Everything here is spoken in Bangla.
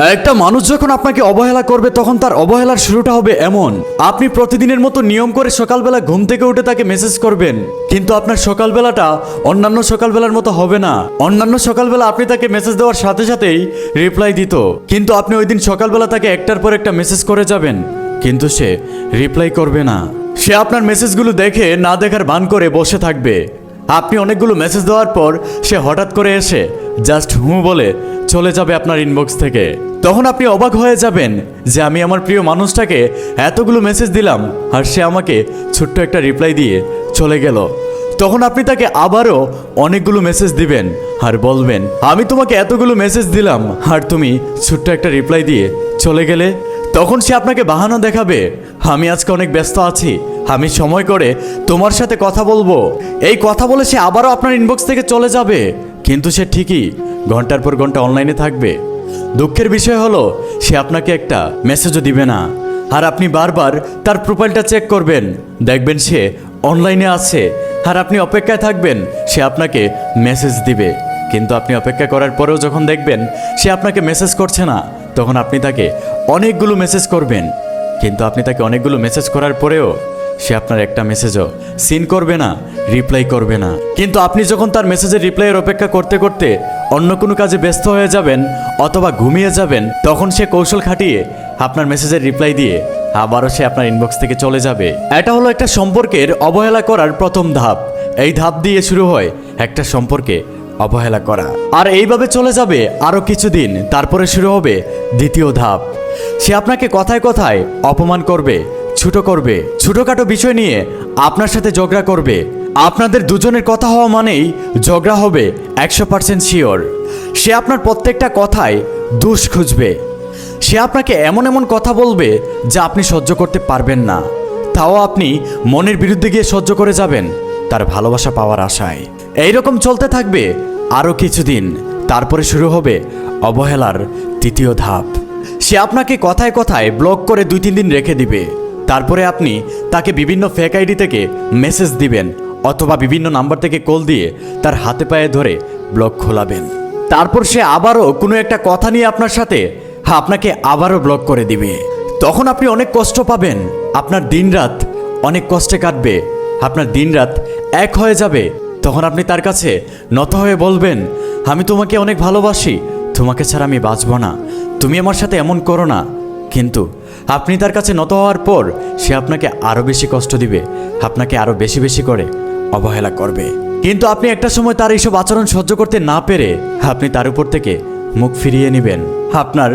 একটা মানুষ যখন আপনাকে অবহেলা করবে, তখন তার অবহেলার শুরুটা হবে এমন। আপনি প্রতিদিনের মতো নিয়ম করে সকালবেলা ঘুম থেকে উঠে তাকে মেসেজ করবেন। কিন্তু আপনার সকালবেলাটা অন্যান্য সকালবেলার মতো হবে না। অন্যান্য সকালবেলা আপনি তাকে মেসেজ দেওয়ার সাথে সাথেই রিপ্লাই দিত। কিন্তু আপনি ওই দিন সকালবেলা তাকে একটার পর একটা মেসেজ করে যাবেন। কিন্তু সে রিপ্লাই করবে না। সে আপনার মেসেজগুলো দেখে, না দেখার ভান করে বসে থাকবে। আপনি অনেকগুলো মেসেজ দেওয়ার পর সে হঠাৎ করে এসে জাস্ট হু বলে চলে যাবে আপনার ইনবক্স থেকে। তখন আপনি অবাক হয়ে যাবেন যে আমি আমার প্রিয় মানুষটাকে এতগুলো মেসেজ দিলাম আর সে আমাকে ছোট্ট একটা রিপ্লাই দিয়ে চলে গেল। তখন আপনি তাকে আবারও অনেকগুলো মেসেজ দিবেন আর বলবেন, আমি তোমাকে এতগুলো মেসেজ দিলাম আর তুমি ছোট্ট একটা রিপ্লাই দিয়ে চলে গেলে? তখন সে আপনাকে বাহানা দেখাবে, আমি আজকে অনেক ব্যস্ত আছি, আমি সময় করে তোমার সাথে কথা বলব। এই কথা বলে সে আবারও আপনার ইনবক্স থেকে চলে যাবে। কিন্তু সে ঠিকই ঘণ্টার পর ঘণ্টা অনলাইনে থাকবে। দুঃখের বিষয় হলো, সে আপনাকে একটা মেসেজও দিবে না। আর আপনি বারবার তার প্রোফাইলটা চেক করবেন। দেখবেন সে অনলাইনে আছে। আর আপনি অপেক্ষায় থাকবেন, সে আপনাকে মেসেজ দিবে। কিন্তু আপনি অপেক্ষা করার পরেও যখন দেখবেন, সে আপনাকে মেসেজ করছে না, তখন আপনি তাকে অনেকগুলো মেসেজ করবেন। কিন্তু আপনি তাকে অনেকগুলো মেসেজ করার পরেও, সে আপনার একটা মেসেজও সিন করবে না রিপ্লাই করবে না। কিন্তু আপনি যখন তার মেসেজের রিপ্লাইয়ের অপেক্ষা করতে করতে অন্য কোনো কাজে ব্যস্ত হয়ে যাবেন অথবা ঘুমিয়ে যাবেন, তখন সে কৌশল খাটিয়ে আপনার মেসেজের রিপ্লাই দিয়ে আবারও সে আপনার ইনবক্স থেকে চলে যাবে। এটা হলো একটা সম্পর্কের অবহেলা করার প্রথম ধাপ। এই ধাপ দিয়ে শুরু হয় একটা সম্পর্কে অবহেলা করা। আর এইভাবে চলে যাবে আরও কিছুদিন, তারপরে শুরু হবে দ্বিতীয় ধাপ। সে আপনাকে কথায় কথায় অপমান করবে, ছুটো করবে, ছোটোখাটো বিষয় নিয়ে আপনার সাথে ঝগড়া করবে আপনাদের দুজনের কথা হওয়া মানেই ঝগড়া হবে, একশো পার্সেন্ট শিওর সে আপনার প্রত্যেকটা কথায় দোষ খুঁজবে। সে আপনাকে এমন এমন কথা বলবে যা আপনি সহ্য করতে পারবেন না। তাও আপনি মনের বিরুদ্ধে গিয়ে সহ্য করে যাবেন, তার ভালোবাসা পাওয়ার আশায়। এইরকম চলতে থাকবে আরও কিছুদিন, তারপরে শুরু হবে অবহেলার তৃতীয় ধাপ। সে আপনাকে কথায় কথায় ব্লক করে দুই তিন দিন রেখে দিবে। তারপরে আপনি তাকে বিভিন্ন ফেক আইডি থেকে মেসেজ দিবেন অথবা বিভিন্ন নাম্বার থেকে কল দিয়ে তার হাতে পায়ে ধরে ব্লক খোলাবেন। তারপর সে আবারও কোনো একটা কথা নিয়ে আপনার সাথে আপনাকে আবারও ব্লক করে দিবে। তখন আপনি অনেক কষ্ট পাবেন, আপনার দিনরাত অনেক কষ্টে কাটবে, আপনার দিনরাত এক হয়ে যাবে। তখন আপনি তার কাছে নত হয়ে বলবেন, আমি তোমাকে অনেক ভালোবাসি, তোমাকে ছাড়া আমি বাঁচব না, তুমি আমার সাথে এমন করো না। কিন্তু আপনি তার কাছে নত হওয়ার পর সে আপনাকে আরও বেশি কষ্ট দিবে, আপনাকে আরও বেশি বেশি করে। অবহেলা করবে। কিন্তু আপনি একটা সময় তার এইসব আচরণ সহ্য করতে না পেরে আপনি তার উপর থেকে মুখ ফিরিয়ে নেবেন। আপনার